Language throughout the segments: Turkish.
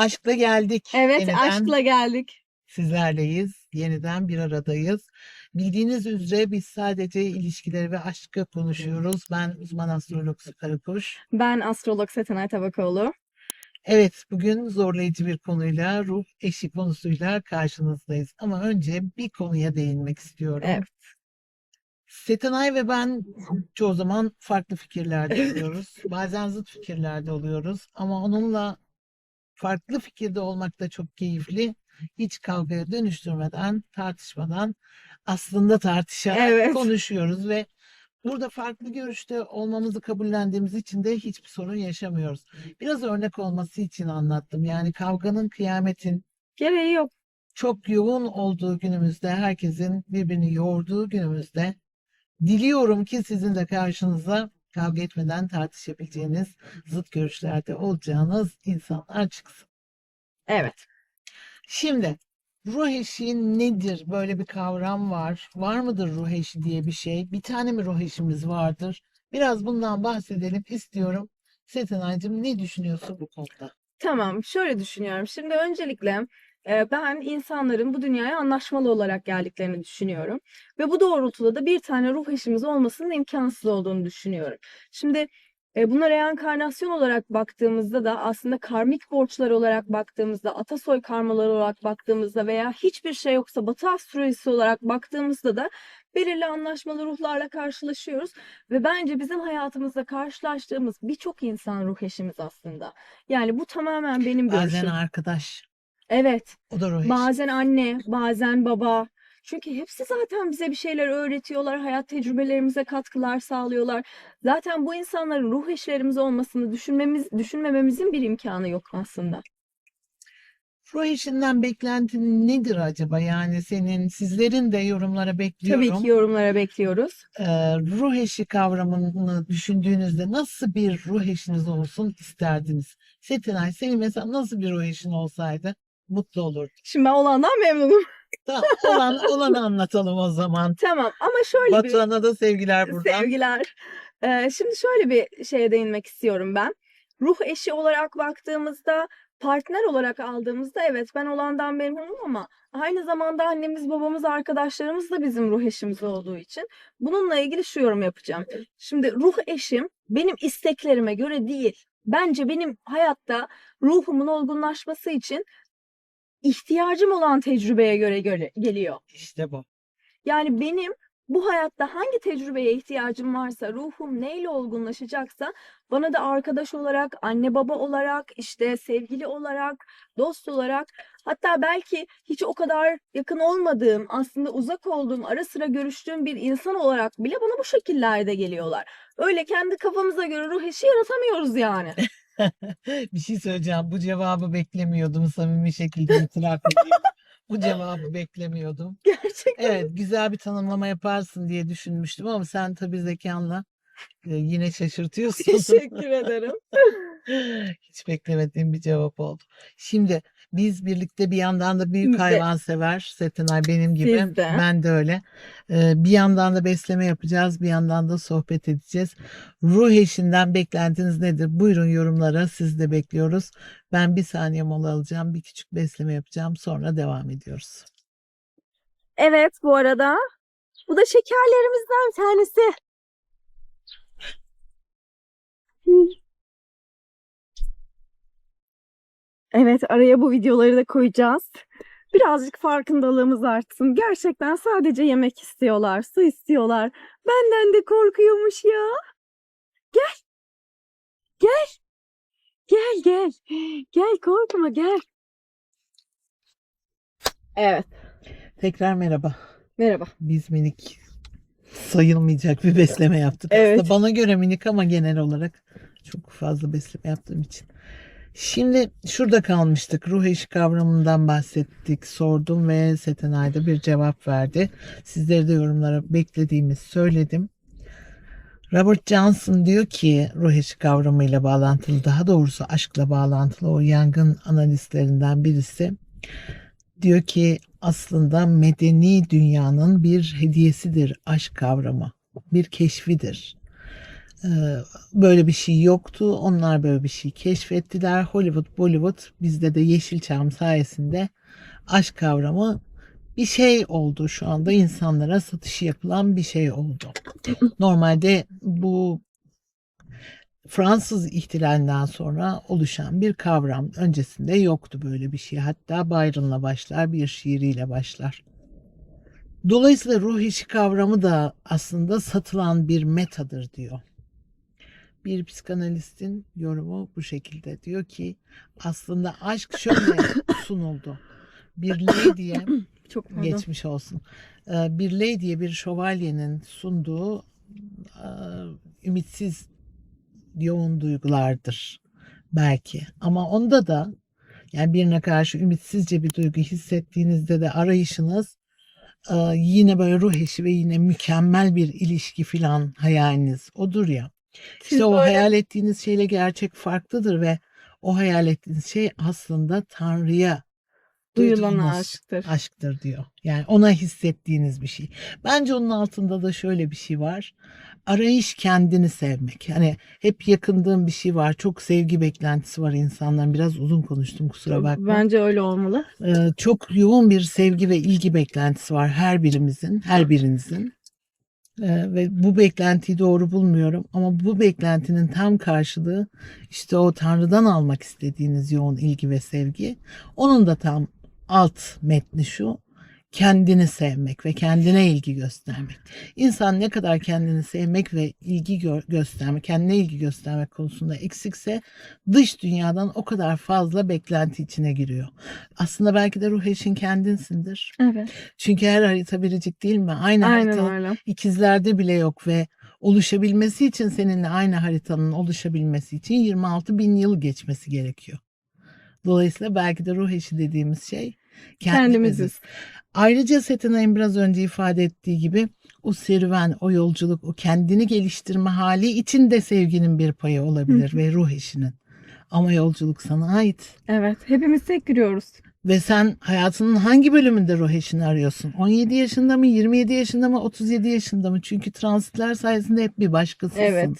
Aşkla geldik. Evet, Yeniden aşkla geldik. sizlerleyiz. Yeniden bir aradayız. Bildiğiniz üzere biz sadece ilişkileri ve aşkı konuşuyoruz. Ben uzman astrolog Su Karakuş. Ben astrolog Setenay Tabakoğlu. Evet, bugün zorlayıcı bir konuyla, ruh eşi konusuyla karşınızdayız. Ama önce bir konuya değinmek istiyorum. Evet. Setenay ve ben çoğu zaman farklı fikirlerde oluyoruz. Bazen zıt fikirlerde oluyoruz. Ama onunla farklı fikirde olmak da çok keyifli. Hiç kavgaya dönüştürmeden, tartışmadan aslında tartışarak Evet. konuşuyoruz ve burada farklı görüşte olmamızı kabullendiğimiz için de hiçbir sorun yaşamıyoruz. Biraz örnek olması için anlattım. Yani kavganın, kıyametin Gereği yok. çok yoğun olduğu günümüzde, herkesin birbirini yorduğu günümüzde diliyorum ki sizin de karşınıza kavga etmeden tartışabileceğiniz, zıt görüşlerde olacağınız insanlar çıksın. Evet. Şimdi ruh eşi nedir? Böyle bir kavram var. Var mıdır ruh eşi diye bir şey? Bir tane mi ruh eşimiz vardır? Biraz bundan bahsedelim istiyorum. Setenay'cığım ne düşünüyorsun bu konuda? Tamam, şöyle düşünüyorum. Şimdi öncelikle ben insanların bu dünyaya anlaşmalı olarak geldiklerini düşünüyorum. Ve bu doğrultuda da bir tane ruh eşimiz olmasının imkansız olduğunu düşünüyorum. Şimdi buna reenkarnasyon olarak baktığımızda da aslında karmik borçlar olarak baktığımızda, atasoy karmaları olarak baktığımızda veya hiçbir şey yoksa batı astrolojisi olarak baktığımızda da belirli anlaşmalı ruhlarla karşılaşıyoruz. Ve bence bizim hayatımızda karşılaştığımız birçok insan ruh eşimiz aslında. Yani bu tamamen benim Bazen görüşüm. arkadaş, Evet, o da ruh eşi. bazen anne, bazen baba. Çünkü hepsi zaten bize bir şeyler öğretiyorlar, hayat tecrübelerimize katkılar sağlıyorlar. Zaten bu insanların ruh eşlerimiz olmasını düşünmemiz, düşünmememizin bir imkanı yok aslında. Ruh eşinden beklentin nedir acaba? Yani senin, sizlerin de yorumlara bekliyorum. Tabii ki yorumlara bekliyoruz. Ee, ruh eşi kavramını düşündüğünüzde nasıl bir ruh eşiniz olsun isterdiniz? Setinay, senin mesela nasıl bir ruh eşin olsaydı mutlu olurdun? Şimdi ben olandan memnunum. Tamam, olan, olanı anlatalım o zaman. Tamam ama şöyle bir Batuhan'a da sevgiler buradan. Sevgiler. Ee, şimdi şöyle bir şeye değinmek istiyorum ben. Ruh eşi olarak baktığımızda, partner olarak aldığımızda evet ben olandan memnunum ama aynı zamanda annemiz, babamız, arkadaşlarımız da bizim ruh eşimiz olduğu için bununla ilgili şu yorum yapacağım. Şimdi ruh eşim benim isteklerime göre değil. Bence benim hayatta ruhumun olgunlaşması için ihtiyacım olan tecrübeye göre, göre geliyor. İşte bu. Yani benim bu hayatta hangi tecrübeye ihtiyacım varsa, ruhum neyle olgunlaşacaksa bana da arkadaş olarak, anne baba olarak, işte sevgili olarak, dost olarak, hatta belki hiç o kadar yakın olmadığım, aslında uzak olduğum, ara sıra görüştüğüm bir insan olarak bile bana bu şekillerde geliyorlar. Öyle kendi kafamıza göre ruh eşi yaratamıyoruz yani. Bir şey söyleyeceğim. Bu cevabı beklemiyordum samimi şekilde itiraf edeyim. Bu cevabı beklemiyordum. Gerçekten. Evet, güzel bir tanımlama yaparsın diye düşünmüştüm ama sen tabii zekanla e, yine şaşırtıyorsun. Teşekkür ederim. Hiç beklemediğim bir cevap oldu. Şimdi biz birlikte bir yandan da büyük Biz hayvansever Setenay benim gibi. Siz de. Ben de öyle. Ee, bir yandan da besleme yapacağız, bir yandan da sohbet edeceğiz. Ruh eşinden beklentiniz nedir? Buyurun yorumlara siz de bekliyoruz. Ben bir saniye mola alacağım, bir küçük besleme yapacağım, sonra devam ediyoruz. Evet bu arada bu da şekerlerimizden bir tanesi. Evet araya bu videoları da koyacağız. Birazcık farkındalığımız artsın. Gerçekten sadece yemek istiyorlar, su istiyorlar. Benden de korkuyormuş ya. Gel. Gel. Gel gel. Gel korkma gel. Evet. Tekrar merhaba. Merhaba. Biz minik sayılmayacak bir besleme yaptık. Evet. Aslında bana göre minik ama genel olarak çok fazla besleme yaptığım için. Şimdi şurada kalmıştık. Ruh eşi kavramından bahsettik, sordum ve Setenay da bir cevap verdi. Sizleri de yorumlara beklediğimi söyledim. Robert Johnson diyor ki ruh eşi kavramıyla bağlantılı, daha doğrusu aşkla bağlantılı o yangın analistlerinden birisi. Diyor ki aslında medeni dünyanın bir hediyesidir aşk kavramı, bir keşfidir. Ee, böyle bir şey yoktu. Onlar böyle bir şey keşfettiler. Hollywood, Bollywood bizde de Yeşilçam sayesinde aşk kavramı bir şey oldu şu anda insanlara satışı yapılan bir şey oldu. Normalde bu Fransız ihtilalinden sonra oluşan bir kavram. Öncesinde yoktu böyle bir şey. Hatta Byron'la başlar, bir şiiriyle başlar. Dolayısıyla ruh işi kavramı da aslında satılan bir metadır diyor. Bir psikanalistin yorumu bu şekilde. Diyor ki aslında aşk şöyle sunuldu. Bir lady'ye Çok pardon. geçmiş olsun. Ee, Bir lady'ye bir şövalyenin sunduğu e, ümitsiz yoğun duygulardır belki. Ama onda da yani birine karşı ümitsizce bir duygu hissettiğinizde de arayışınız e, yine böyle ruh eşi ve yine mükemmel bir ilişki filan hayaliniz odur ya. Siz İşte o böyle- hayal ettiğiniz şeyle gerçek farklıdır ve o hayal ettiğiniz şey aslında Tanrı'ya Duyulan aşktır. aşktır diyor. Yani ona hissettiğiniz bir şey. Bence onun altında da şöyle bir şey var. Arayış kendini sevmek. Hani hep yakındığım bir şey var. Çok sevgi beklentisi var insanların. Biraz uzun konuştum kusura bakma. Bence öyle olmalı. Ee, çok yoğun bir sevgi ve ilgi beklentisi var her birimizin, her birinizin. Ee, ve bu beklentiyi doğru bulmuyorum ama bu beklentinin tam karşılığı işte o Tanrı'dan almak istediğiniz yoğun ilgi ve sevgi. Onun da tam alt metni şu kendini sevmek ve kendine ilgi göstermek. İnsan ne kadar kendini sevmek ve ilgi gö- göstermek, kendine ilgi göstermek konusunda eksikse dış dünyadan o kadar fazla beklenti içine giriyor. Aslında belki de ruh eşin kendinsindir. Evet. Çünkü her harita biricik değil mi? Aynı Aynen harita öyle. ikizlerde bile yok ve oluşabilmesi için seninle aynı haritanın oluşabilmesi için 26 bin yıl geçmesi gerekiyor. Dolayısıyla belki de ruh eşi dediğimiz şey kendimiziz. Kendimiziz. Ayrıca Setenay'ın biraz önce ifade ettiği gibi o serüven, o yolculuk, o kendini geliştirme hali için de sevginin bir payı olabilir Hı ve ruh eşinin. Ama yolculuk sana ait. Evet. Hepimiz tek giriyoruz. Ve sen hayatının hangi bölümünde ruh eşini arıyorsun? 17 yaşında mı, 27 yaşında mı, 37 yaşında mı? Çünkü transitler sayesinde hep bir başkasısın. Evet.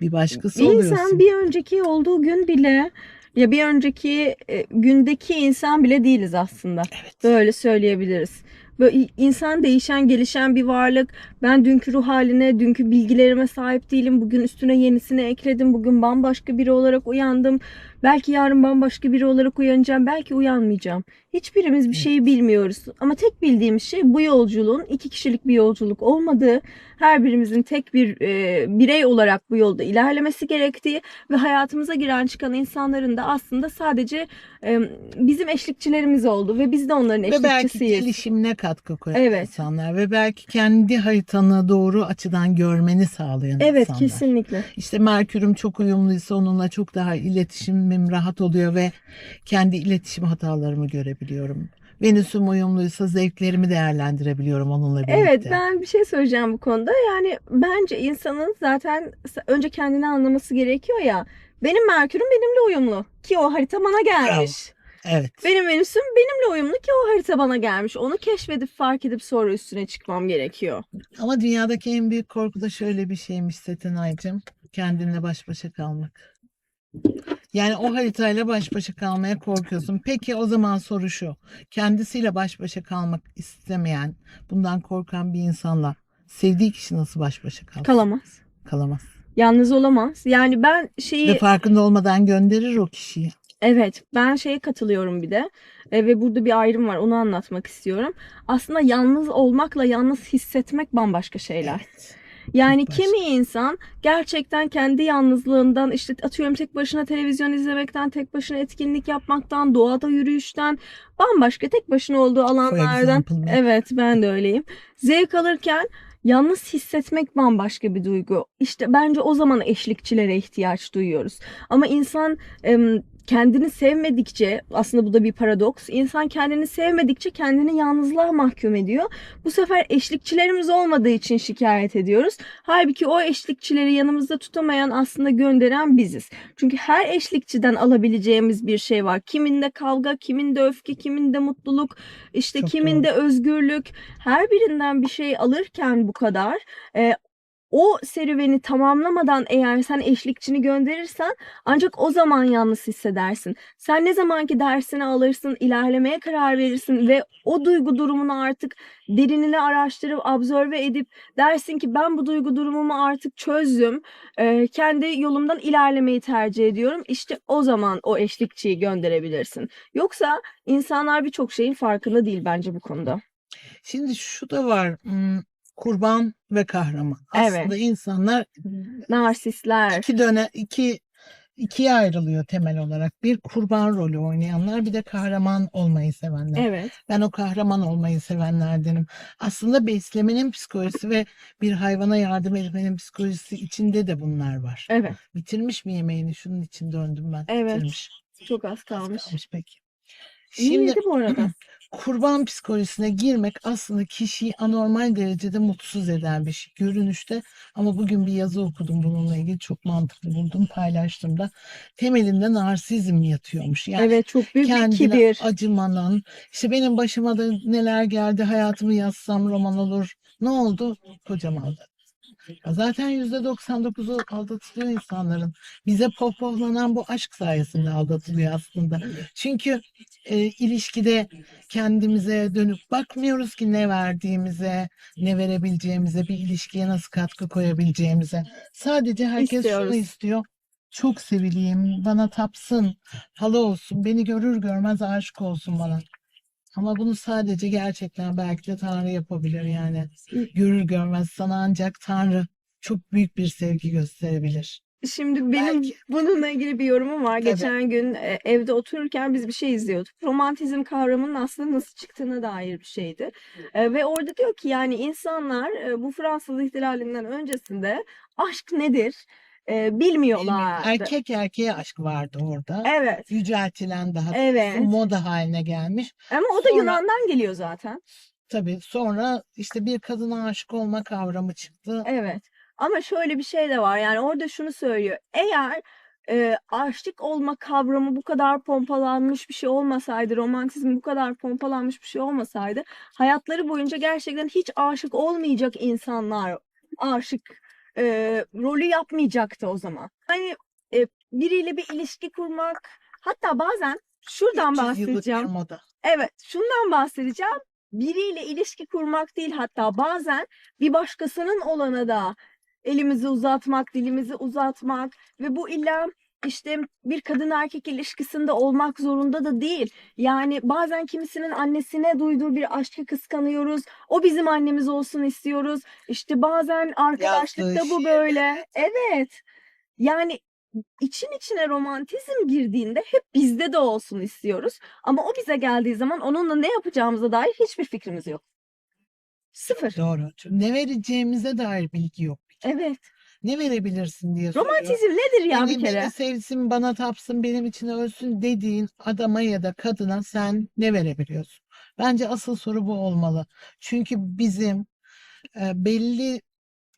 Bir başkası Bir oluyorsun. insan bir önceki olduğu gün bile ya bir önceki e, gündeki insan bile değiliz aslında. Evet. Böyle söyleyebiliriz. Böyle insan değişen, gelişen bir varlık. Ben dünkü ruh haline, dünkü bilgilerime sahip değilim. Bugün üstüne yenisini ekledim. Bugün bambaşka biri olarak uyandım. Belki yarın bambaşka biri olarak uyanacağım. Belki uyanmayacağım. Hiçbirimiz bir Evet. şeyi bilmiyoruz. Ama tek bildiğimiz şey bu yolculuğun iki kişilik bir yolculuk olmadığı, her birimizin tek bir e, birey olarak bu yolda ilerlemesi gerektiği ve hayatımıza giren çıkan insanların da aslında sadece e, bizim eşlikçilerimiz oldu ve biz de onların Ve belki eşlikçisiyiz. gelişimine katkı koyan Evet. insanlar ve belki kendi haritanı doğru açıdan görmeni sağlayan Evet insanlar. kesinlikle. İşte Merkür'üm çok uyumluysa onunla çok daha iletişimim rahat oluyor ve kendi iletişim hatalarımı görebiliyorum. Venüs'üm uyumluysa zevklerimi değerlendirebiliyorum onunla birlikte. Evet ben bir şey söyleyeceğim bu konuda. Yani bence insanın zaten önce kendini anlaması gerekiyor ya. Benim Merkür'üm benimle uyumlu ki o harita bana gelmiş. Evet. Benim Venüs'üm benimle uyumlu ki o harita bana gelmiş. Onu keşfedip fark edip sonra üstüne çıkmam gerekiyor. Ama dünyadaki en büyük korku da şöyle bir şeymiş Setenay'cığım. Kendinle baş başa kalmak. Yani o haritayla baş başa kalmaya korkuyorsun. Peki o zaman soru şu. Kendisiyle baş başa kalmak istemeyen, bundan korkan bir insanla sevdiği kişi nasıl baş başa kalsın? Kalamaz. Kalamaz. Yalnız olamaz. Yani ben şeyi Ve farkında olmadan gönderir o kişiyi. Evet, ben şeye katılıyorum bir de E, ve burada bir ayrım var, onu anlatmak istiyorum. Aslında yalnız olmakla yalnız hissetmek bambaşka şeyler. Evet. Yani Çok kimi insan gerçekten kendi yalnızlığından işte atıyorum tek başına televizyon izlemekten, tek başına etkinlik yapmaktan, doğada yürüyüşten, bambaşka tek başına olduğu alanlardan. Evet, ben de öyleyim. Zevk alırken Yalnız hissetmek bambaşka bir duygu. İşte bence o zaman eşlikçilere ihtiyaç duyuyoruz. Ama insan kendini sevmedikçe aslında bu da bir paradoks. İnsan kendini sevmedikçe kendini yalnızlığa mahkum ediyor. Bu sefer eşlikçilerimiz olmadığı için şikayet ediyoruz. Halbuki o eşlikçileri yanımızda tutamayan aslında gönderen biziz. Çünkü her eşlikçiden alabileceğimiz bir şey var. Kiminde kavga, kiminde öfke, kiminde mutluluk, işte Çok kiminde özgürlük. Her birinden bir şey alırken bu kadar e, o serüveni tamamlamadan eğer sen eşlikçini gönderirsen ancak o zaman yalnız hissedersin. Sen ne zamanki dersini alırsın, ilerlemeye karar verirsin ve o duygu durumunu artık derinine araştırıp absorbe edip dersin ki ben bu duygu durumumu artık çözdüm. Eee, kendi yolumdan ilerlemeyi tercih ediyorum. İşte o zaman o eşlikçiyi gönderebilirsin. Yoksa insanlar birçok şeyin farkında değil bence bu konuda. Şimdi şu da var. hmm, Kurban ve kahraman. Evet. Aslında insanlar Narsistler. iki döne iki ikiye ayrılıyor temel olarak. Bir kurban rolü oynayanlar, bir de kahraman olmayı sevenler. Evet. Ben o kahraman olmayı sevenlerdenim. Aslında beslemenin psikolojisi ve bir hayvana yardım etmenin psikolojisi içinde de bunlar var. Evet. Bitirmiş mi yemeğini? Şunun için döndüm ben. Evet. Bitirmiş. Çok az Az kalmış. kalmış peki. Şimdi bu arada. kurban psikolojisine girmek aslında kişiyi anormal derecede mutsuz eden bir şey görünüşte. Ama bugün bir yazı okudum bununla ilgili çok mantıklı buldum paylaştım da. Temelinde narsizm yatıyormuş. Yani Evet çok büyük bir kibir. acımanın, işte benim başıma da neler geldi, hayatımı yazsam roman olur. Ne oldu? Kocam aldattı. Zaten %99'u aldatılıyor insanların. Bize pohpohlanan bu aşk sayesinde aldatılıyor aslında. Çünkü e, ilişkide kendimize dönüp bakmıyoruz ki ne verdiğimize, ne verebileceğimize, bir ilişkiye nasıl katkı koyabileceğimize. Sadece herkes İstiyoruz. şunu istiyor. Çok sevileyim, bana tapsın, halı olsun, beni görür görmez aşık olsun bana. Ama bunu sadece gerçekten belki de Tanrı yapabilir yani. Görür görmez sana ancak Tanrı çok büyük bir sevgi gösterebilir. Şimdi benim Belki. bununla ilgili bir yorumum var. Tabii. Geçen gün e, evde otururken biz bir şey izliyorduk. Romantizm kavramının aslında nasıl çıktığına dair bir şeydi. E, ve orada diyor ki yani insanlar e, bu Fransız ihtilalinden öncesinde aşk nedir e, bilmiyorlardı. Erkek erkeğe aşk vardı orada. Evet. Yüceltilen daha Evet. moda haline gelmiş. Ama o da Sonra- Yunan'dan geliyor zaten. Tabii sonra işte bir kadına aşık olma kavramı çıktı. Evet. Ama şöyle bir şey de var. Yani orada şunu söylüyor. Eğer e, aşık olma kavramı bu kadar pompalanmış bir şey olmasaydı, romantizm bu kadar pompalanmış bir şey olmasaydı, hayatları boyunca gerçekten hiç aşık olmayacak insanlar aşık e, rolü yapmayacaktı o zaman. Hani e, biriyle bir ilişki kurmak, hatta bazen şuradan 300 yıllık bir bahsedeceğim. Evet, şundan bahsedeceğim. Biriyle ilişki kurmak değil hatta bazen bir başkasının olana da elimizi uzatmak, dilimizi uzatmak ve bu illa işte bir kadın erkek ilişkisinde olmak zorunda da değil. Yani bazen kimisinin annesine duyduğu bir aşkı kıskanıyoruz. O bizim annemiz olsun istiyoruz. İşte bazen arkadaşlıkta bu böyle. Evet. Yani için içine romantizm girdiğinde hep bizde de olsun istiyoruz. Ama o bize geldiği zaman onunla ne yapacağımıza dair hiçbir fikrimiz yok. Sıfır. Doğru. Ne vereceğimize dair bilgi yok. Evet. Ne verebilirsin diye soruyor. Romantizm nedir ya Beni, bir kere? beni sevsin, bana tapsın, benim için ölsün dediğin adama ya da kadına sen ne verebiliyorsun? Bence asıl soru bu olmalı. Çünkü bizim e, belli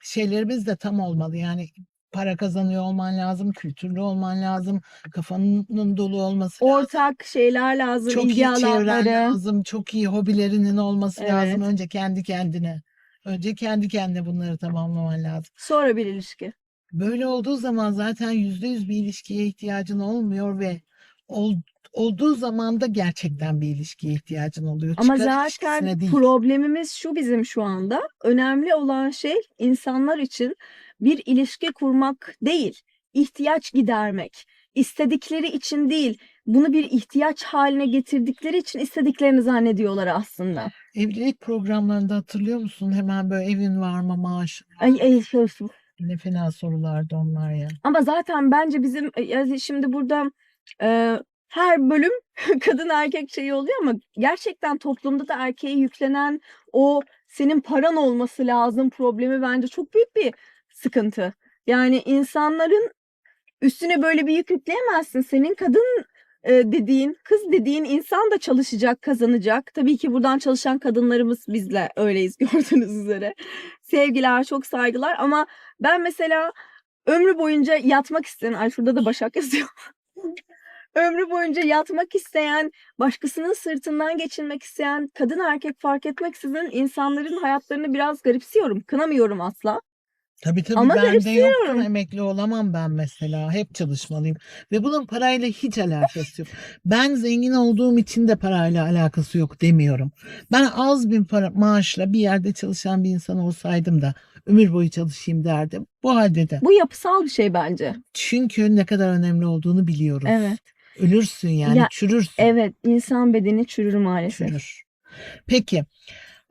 şeylerimiz de tam olmalı. Yani para kazanıyor olman lazım, kültürlü olman lazım, kafanın dolu olması lazım. Ortak şeyler lazım, Çok iyi çevren lazım, çok iyi hobilerinin olması lazım. Evet. Önce kendi kendine. Önce kendi kendine bunları tamamlaman lazım. Sonra bir ilişki. Böyle olduğu zaman zaten yüzde yüz bir ilişkiye ihtiyacın olmuyor ve ol- olduğu zaman da gerçekten bir ilişkiye ihtiyacın oluyor. Ama Çıkar zaten problemimiz şu bizim şu anda. Önemli olan şey insanlar için bir ilişki kurmak değil, ihtiyaç gidermek. İstedikleri için değil, bunu bir ihtiyaç haline getirdikleri için istediklerini zannediyorlar aslında. Evlilik programlarında hatırlıyor musun? Hemen böyle evin var mı maaş? Ay, ay, ay, ay. Ne fena sorulardı onlar ya. Ama zaten bence bizim yani şimdi burada e, her bölüm kadın erkek şeyi oluyor ama gerçekten toplumda da erkeğe yüklenen o senin paran olması lazım problemi bence çok büyük bir sıkıntı. Yani insanların üstüne böyle bir yük yükleyemezsin. Senin kadın dediğin, kız dediğin insan da çalışacak, kazanacak. Tabii ki buradan çalışan kadınlarımız bizle öyleyiz gördüğünüz üzere. Sevgiler, çok saygılar ama ben mesela ömrü boyunca yatmak isteyen, ay şurada da Başak yazıyor. ömrü boyunca yatmak isteyen, başkasının sırtından geçinmek isteyen, kadın erkek fark etmeksizin insanların hayatlarını biraz garipsiyorum, kınamıyorum asla. Tabii tabii Ama bende garipsiyorum. yoktur emekli olamam ben mesela. Hep çalışmalıyım. Ve bunun parayla hiç alakası yok. Ben zengin olduğum için de parayla alakası yok demiyorum. Ben az bir para, maaşla bir yerde çalışan bir insan olsaydım da ömür boyu çalışayım derdim. Bu halde de. Bu yapısal bir şey bence. Çünkü ne kadar önemli olduğunu biliyoruz. Evet. Ölürsün yani Ya, çürürsün. Evet, insan bedeni çürür maalesef. Çürür. Peki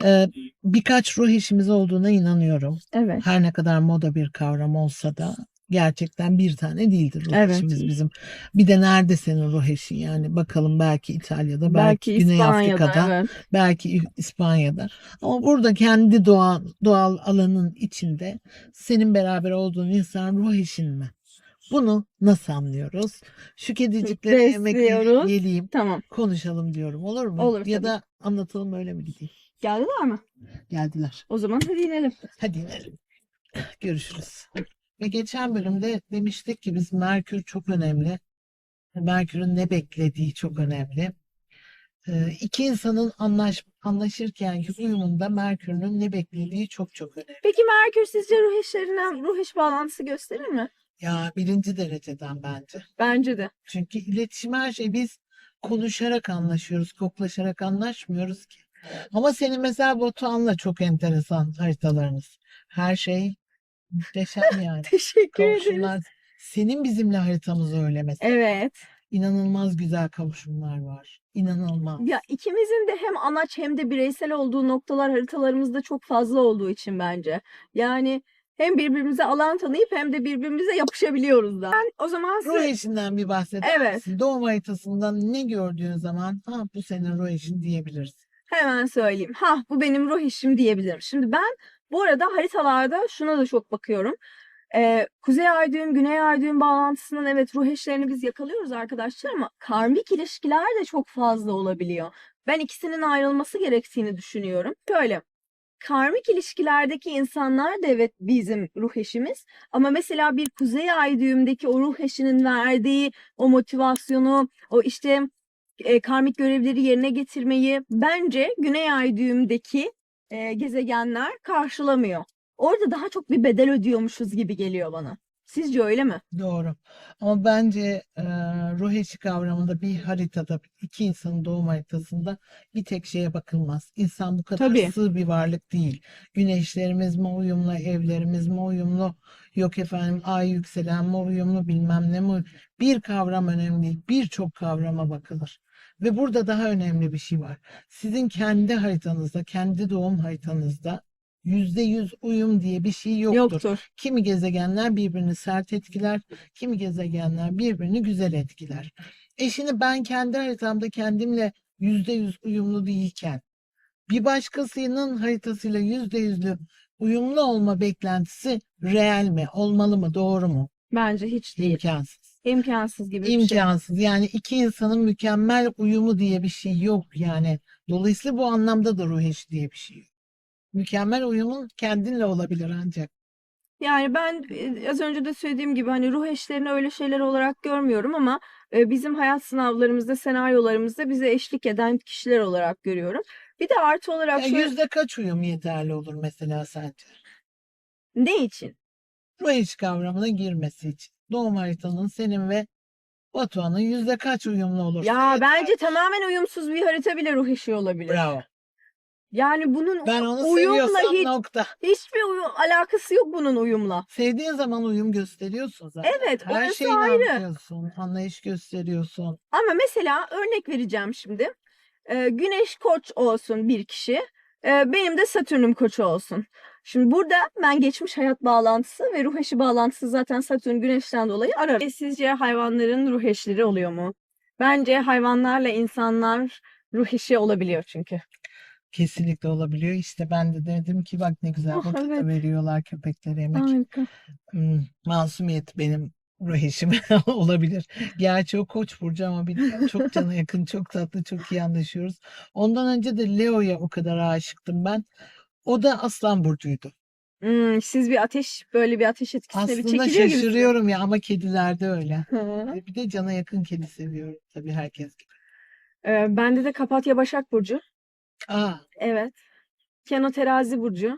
e, birkaç ruh eşimiz olduğuna inanıyorum. Evet. Her ne kadar moda bir kavram olsa da gerçekten bir tane değildir ruh Evet. eşimiz bizim. Bir de nerede senin ruh eşin yani bakalım belki İtalya'da, belki, Belki Güney İspanya'da, Afrika'da, evet. belki İspanya'da. Ama burada kendi doğal, doğal alanın içinde senin beraber olduğun insan ruh eşin mi? Bunu nasıl anlıyoruz? Şu kediciklere yemek yeleyeyim, Tamam. konuşalım diyorum. Olur mu? Olur, ya tabii. da anlatalım öyle mi gideyim? Geldiler mi? Geldiler. O zaman hadi inelim. Hadi inelim. Görüşürüz. Ve geçen bölümde demiştik ki biz Merkür çok önemli. Merkür'ün ne beklediği çok önemli. Ee, iki insanın anlaş, anlaşırken uyumunda Merkür'ün ne beklediği çok çok önemli. Peki Merkür sizce ruh eşlerine ruh eş bağlantısı gösterir mi? Ya birinci dereceden bence. Bence de. Çünkü iletişim her şey biz konuşarak anlaşıyoruz, koklaşarak anlaşmıyoruz ki. Ama senin mesela Batuhan'la çok enteresan haritalarınız. Her şey muhteşem yani. Teşekkür. Kavuşumlar. Senin bizimle haritamız öyle mesela. Evet. İnanılmaz güzel kavuşumlar var. İnanılmaz. Ya ikimizin de hem anaç hem de bireysel olduğu noktalar haritalarımızda çok fazla olduğu için bence. Yani hem birbirimize alan tanıyıp hem de birbirimize yapışabiliyoruz da. Ben o zaman Ruh size eşinden bir bahseder Evet. misin? Doğum haritasından ne gördüğün zaman ha bu senin ruh eşin diyebilirsin. Hemen söyleyeyim. Ha bu benim ruh eşim diyebilirim. Şimdi ben bu arada haritalarda şuna da çok bakıyorum. Ee, Kuzey ay düğüm, Güney ay düğüm bağlantısının evet ruh eşlerini biz yakalıyoruz arkadaşlar ama karmik ilişkiler de çok fazla olabiliyor. Ben ikisinin ayrılması gerektiğini düşünüyorum. Şöyle karmik ilişkilerdeki insanlar da evet bizim ruh eşimiz ama mesela bir kuzey ay düğümdeki o ruh eşinin verdiği o motivasyonu, o işte e, karmik görevleri yerine getirmeyi bence güney ay düğümdeki e, gezegenler karşılamıyor. Orada daha çok bir bedel ödüyormuşuz gibi geliyor bana. Sizce öyle mi? Doğru. Ama bence e, ruh eşi kavramında bir haritada iki insanın doğum haritasında bir tek şeye bakılmaz. İnsan bu kadar Tabii. sığ bir varlık değil. Güneşlerimiz mi uyumlu, evlerimiz mi uyumlu, yok efendim ay yükselen mi uyumlu bilmem ne mi. Bir kavram önemli değil. Birçok kavrama bakılır. Ve burada daha önemli bir şey var. Sizin kendi haritanızda, kendi doğum haritanızda yüzde yüz uyum diye bir şey yoktur. Kimi gezegenler birbirini sert etkiler, kimi gezegenler birbirini güzel etkiler. E şimdi ben kendi haritamda kendimle yüzde yüz uyumlu değilken bir başkasının haritasıyla yüzde yüzlü uyumlu olma beklentisi reel mi, olmalı mı, doğru mu? Bence hiç değil. İmkansız. İmkansız gibi bir şey. İmkansız. Yani iki insanın mükemmel uyumu diye bir şey yok yani. Dolayısıyla bu anlamda da ruh eşi diye bir şey yok. Mükemmel uyumun kendinle olabilir ancak. Yani ben e, az önce de söylediğim gibi hani ruh eşlerini öyle şeyler olarak görmüyorum ama e, bizim hayat sınavlarımızda, senaryolarımızda bize eşlik eden kişiler olarak görüyorum. Bir de artı olarak Ya şöyle yüzde kaç uyum yeterli olur mesela sence? ne için? Ruh eşi kavramına girmesi için. Doğum haritanın senin ve Batuhan'ın yüzde kaç uyumlu olursa Ya bence tamamen uyumsuz bir harita bile ruh eşi olabilir. Bravo. Yani bunun Ben onu uyumla seviyorsam hiç nokta. hiçbir uyum, alakası yok bunun uyumla. Sevdiğin zaman uyum gösteriyorsun zaten. Evet, Her orası şeyini ayrı. anlıyorsun. Anlayış gösteriyorsun. Ama mesela örnek vereceğim şimdi. Ee, Güneş koç olsun bir kişi. Ee, benim de Satürn'üm koç olsun. Şimdi burada ben geçmiş hayat bağlantısı ve ruh eşi bağlantısı zaten Satürn Güneş'ten dolayı ararım. E, Sizce hayvanların ruh eşleri oluyor mu? Bence hayvanlarla insanlar ruh eşi olabiliyor çünkü. Kesinlikle olabiliyor. İşte ben de dedim ki bak ne güzel Oh, vakit de evet. veriyorlar köpeklere yemek. Harika. Hmm, masumiyet benim ruh eşim olabilir. Gerçi o koç burcu ama bir çok cana yakın, çok tatlı, çok iyi anlaşıyoruz. Ondan önce de Leo'ya o kadar aşıktım ben. O da Aslan burcuydu. Hmm, siz bir ateş böyle bir ateş etkisine bir Aslında çekiliyor gibisiniz. şaşırıyorum ya ama kedilerde öyle. Hı. Bir de cana yakın kedi seviyorum tabii herkes gibi. Ee, bende de Kapatya Başak Burcu. Aa, Evet. Keno Terazi Burcu.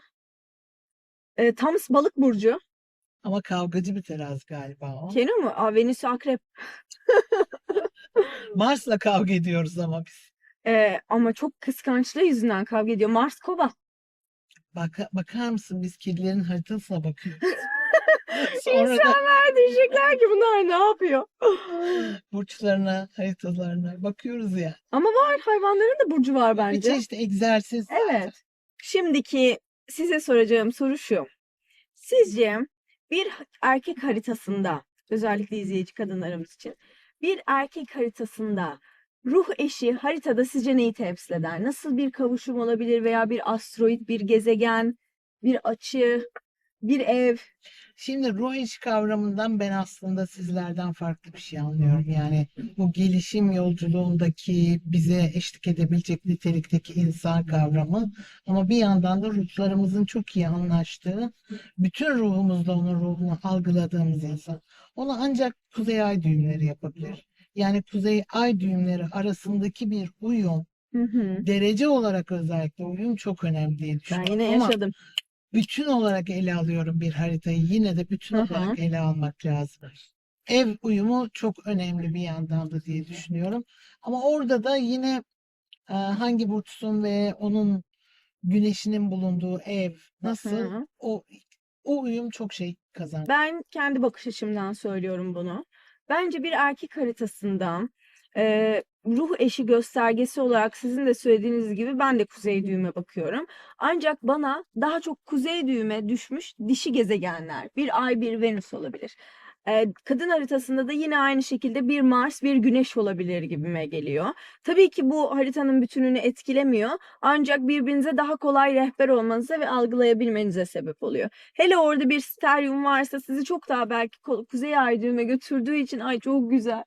E, tam balık burcu. Ama kavgacı bir terazi galiba o. Kenu mu? Aa, Venüs akrep. Mars'la kavga ediyoruz ama biz. E, ama çok kıskançlığı yüzünden kavga ediyor. Mars kova. Baka- bakar mısın biz kedilerin haritasına bakıyoruz. Sonra da İnsanlar diyecekler ki bunlar ne yapıyor? burçlarına, haritalarına bakıyoruz ya. Ama var hayvanların da burcu var Bir bence. çeşit egzersiz. Evet. Şimdiki size soracağım soru şu. Sizce bir erkek haritasında, özellikle izleyici kadınlarımız için, bir erkek haritasında ruh eşi haritada sizce neyi temsil eder? Nasıl bir kavuşum olabilir veya bir asteroid, bir gezegen, bir açı, bir ev? Şimdi ruh eşi kavramından ben aslında sizlerden farklı bir şey anlıyorum. Yani bu gelişim yolculuğundaki bize eşlik edebilecek nitelikteki insan kavramı ama bir yandan da ruhlarımızın çok iyi anlaştığı, bütün ruhumuzla onun ruhunu algıladığımız insan. Onu ancak kuzey ay düğümleri yapabilir. Yani kuzey ay düğümleri arasındaki bir uyum, Hı hı. derece olarak özellikle uyum çok önemli diye Ben düşünüyorum. yine Ama yaşadım. bütün olarak ele alıyorum bir haritayı. Yine de bütün Hı hı. olarak ele almak lazım. Ev uyumu çok önemli bir yandan da diye düşünüyorum. Ama orada da yine e, hangi burçsun ve onun güneşinin bulunduğu ev nasıl hı. o o uyum çok şey kazanır. Ben kendi bakış açımdan söylüyorum bunu. Bence bir erkek haritasında eee, ruh eşi göstergesi olarak sizin de söylediğiniz gibi ben de kuzey düğüme bakıyorum. Ancak bana daha çok kuzey düğüme düşmüş dişi gezegenler, bir ay bir Venüs olabilir. Kadın haritasında da yine aynı şekilde bir Mars, bir Güneş olabilir gibime geliyor. Tabii ki bu haritanın bütününü etkilemiyor. Ancak birbirinize daha kolay rehber olmanıza ve algılayabilmenize sebep oluyor. Hele orada bir steryum varsa sizi çok daha belki kuzey ay düğüme götürdüğü için ay çok güzel.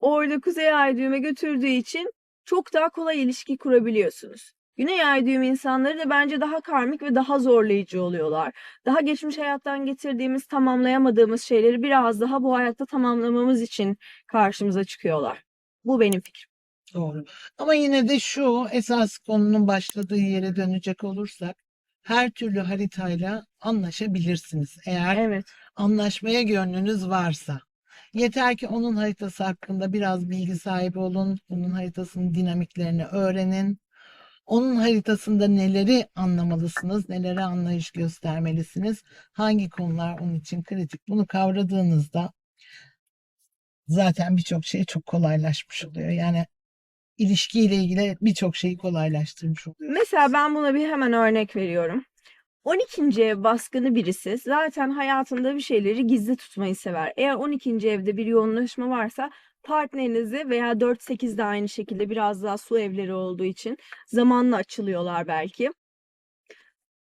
Orada kuzey ay düğüme götürdüğü için çok daha kolay ilişki kurabiliyorsunuz. Güney ay insanları da bence daha karmik ve daha zorlayıcı oluyorlar. Daha geçmiş hayattan getirdiğimiz, tamamlayamadığımız şeyleri biraz daha bu hayatta tamamlamamız için karşımıza çıkıyorlar. Bu benim fikrim. Doğru. Ama yine de şu esas konunun başladığı yere dönecek olursak her türlü haritayla anlaşabilirsiniz. Eğer Evet. anlaşmaya gönlünüz varsa. Yeter ki onun haritası hakkında biraz bilgi sahibi olun. Onun haritasının dinamiklerini öğrenin. Onun haritasında neleri anlamalısınız, nelere anlayış göstermelisiniz, hangi konular onun için kritik. Bunu kavradığınızda zaten birçok şey çok kolaylaşmış oluyor. Yani ilişkiyle ilgili birçok şeyi kolaylaştırmış oluyor. Mesela ben buna bir hemen örnek veriyorum. 12. ev baskını birisi zaten hayatında bir şeyleri gizli tutmayı sever. Eğer 12. evde bir yoğunlaşma varsa partnerinizi veya 4-8 de aynı şekilde biraz daha su evleri olduğu için zamanla açılıyorlar belki.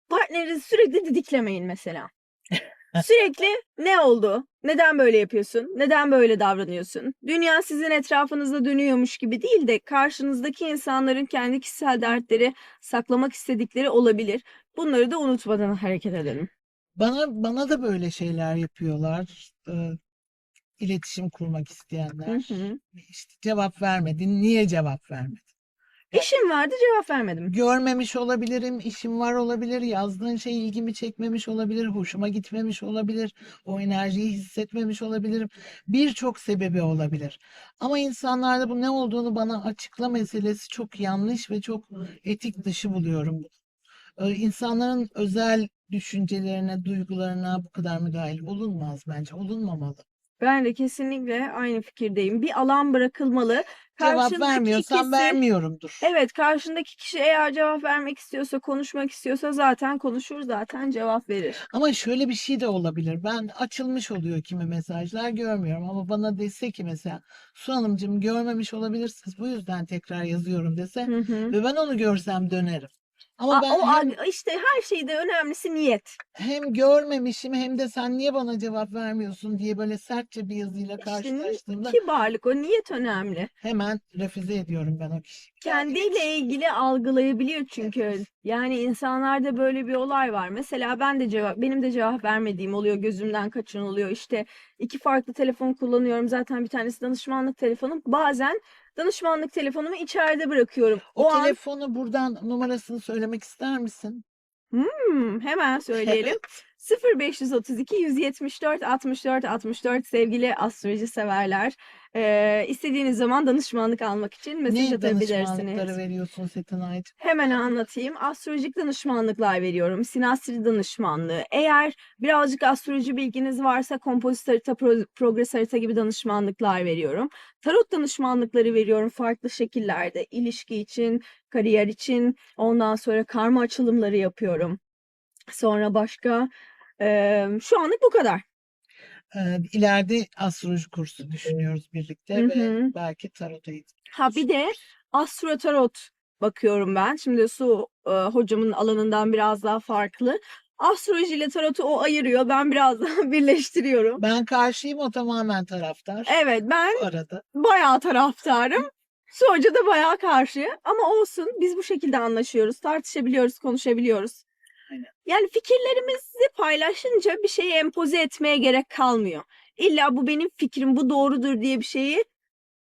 Partnerinizi sürekli didiklemeyin mesela. Sürekli ne oldu? Neden böyle yapıyorsun? Neden böyle davranıyorsun? Dünya sizin etrafınızda dönüyormuş gibi değil de karşınızdaki insanların kendi kişisel dertleri saklamak istedikleri olabilir. Bunları da unutmadan hareket edelim. Bana bana da böyle şeyler yapıyorlar. Ee, iletişim kurmak Hı isteyenler. hı. İşte cevap vermedin. Niye cevap vermedin? İşim vardı cevap vermedim. Görmemiş olabilirim, işim var olabilir, yazdığın şey ilgimi çekmemiş olabilir, hoşuma gitmemiş olabilir, o enerjiyi hissetmemiş olabilirim. Birçok sebebi olabilir. Ama insanlarda bu ne olduğunu bana açıkla meselesi çok yanlış ve çok etik dışı buluyorum. Ee, İnsanların özel düşüncelerine, duygularına bu kadar müdahil olunmaz bence, olunmamalı. Ben de kesinlikle aynı fikirdeyim. Bir alan bırakılmalı. Cevap Karşındaki vermiyorsan ikisi- vermiyorumdur. Evet, karşındaki kişi eğer cevap vermek istiyorsa, konuşmak istiyorsa zaten konuşur, zaten cevap verir. Ama şöyle bir şey de olabilir. Ben açılmış oluyor kimi mesajlar görmüyorum ama bana dese ki mesela Su Hanımcığım görmemiş olabilirsiniz. Bu yüzden tekrar yazıyorum dese Hı hı. ve ben onu görsem dönerim. Ama Aa, ben o hem, işte her şeyde önemlisi niyet. hem görmemişim hem de sen niye bana cevap vermiyorsun diye böyle sertçe bir yazıyla İşte karşılaştığımda kibarlık, o niyet önemli. hemen refüze ediyorum ben o kişiyi. Kendiyle ilgili algılayabiliyor çünkü. Yani insanlarda böyle bir olay var. Mesela ben de cevap, benim de cevap vermediğim oluyor, gözümden kaçan oluyor. İşte iki farklı telefon kullanıyorum. Zaten bir tanesi danışmanlık telefonum. Bazen danışmanlık telefonumu içeride bırakıyorum. O, O an telefonu buradan numarasını söylemek ister misin? Hmm, hemen söyleyelim. 0532 174 64 64 sevgili astroloji severler. Ee, istediğiniz zaman danışmanlık almak için mesaj Ne atabilirsiniz. danışmanlıkları veriyorsun Setenay'cığım? Hemen anlatayım. Astrolojik danışmanlıklar veriyorum. Sinastri danışmanlığı. Eğer birazcık astroloji bilginiz varsa kompozit harita, pro- progres harita gibi danışmanlıklar veriyorum. Tarot danışmanlıkları veriyorum farklı şekillerde. İlişki için, kariyer için. Ondan sonra karma açılımları yapıyorum. Sonra başka eee, şu anlık bu kadar. Ee, ileride astroloji kursu düşünüyoruz birlikte Hı ve hı. belki tarot eğitimi. Ha bir de Astro Tarot bakıyorum ben. Şimdi Su e, hocamın alanından biraz daha farklı. Astroloji ile tarotu o ayırıyor. Ben biraz daha birleştiriyorum. Ben karşıyım o tamamen taraftar. Evet ben Bu arada bayağı taraftarım. Su hoca da bayağı karşı. Ama olsun biz bu şekilde anlaşıyoruz. Tartışabiliyoruz, konuşabiliyoruz. Yani fikirlerimizi paylaşınca bir şeyi empoze etmeye gerek kalmıyor. İlla bu benim fikrim, bu doğrudur diye bir şeyi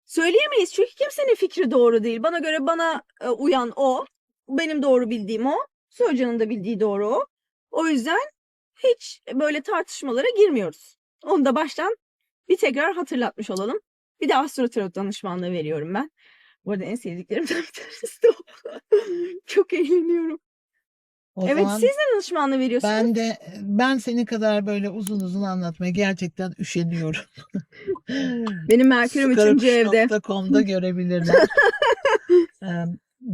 söyleyemeyiz. Çünkü kimsenin fikri doğru değil. Bana göre bana e, uyan o. Benim doğru bildiğim o. Su hocanın da bildiği doğru o. O yüzden hiç böyle tartışmalara girmiyoruz. Onu da baştan bir tekrar hatırlatmış olalım. Bir de astrotarot danışmanlığı veriyorum ben. Bu arada en sevdiklerimden bir tanesi de o. Çok eğleniyorum. O evet zaman siz de danışmanlığı veriyorsunuz. ben de ben seni kadar böyle uzun uzun anlatmaya gerçekten üşeniyorum. Benim Merkür'üm 3. evde. Sukarakuş.com'da görebilirler. Ee,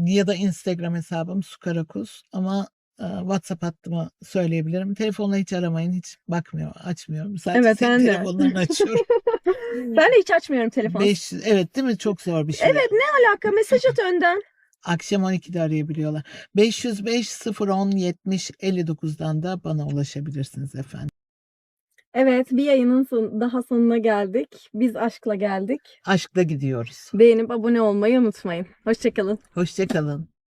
ya da Instagram hesabım Sukarakuz ama e, WhatsApp hattımı söyleyebilirim. Telefonla hiç aramayın. Hiç bakmıyorum, açmıyorum. Sadece Evet, senin ben de. telefonlarını açıyorum. Ben de hiç açmıyorum telefonu. 500, evet değil mi? Çok zor bir şey. Evet ne alaka mesaj at önden. Akşam 12'de arayabiliyorlar. 505 010 70 59'dan da bana ulaşabilirsiniz efendim. Evet bir yayının son- daha sonuna geldik. Biz aşkla geldik. Aşkla gidiyoruz. Beğenip abone olmayı unutmayın. Hoşçakalın. Hoşçakalın.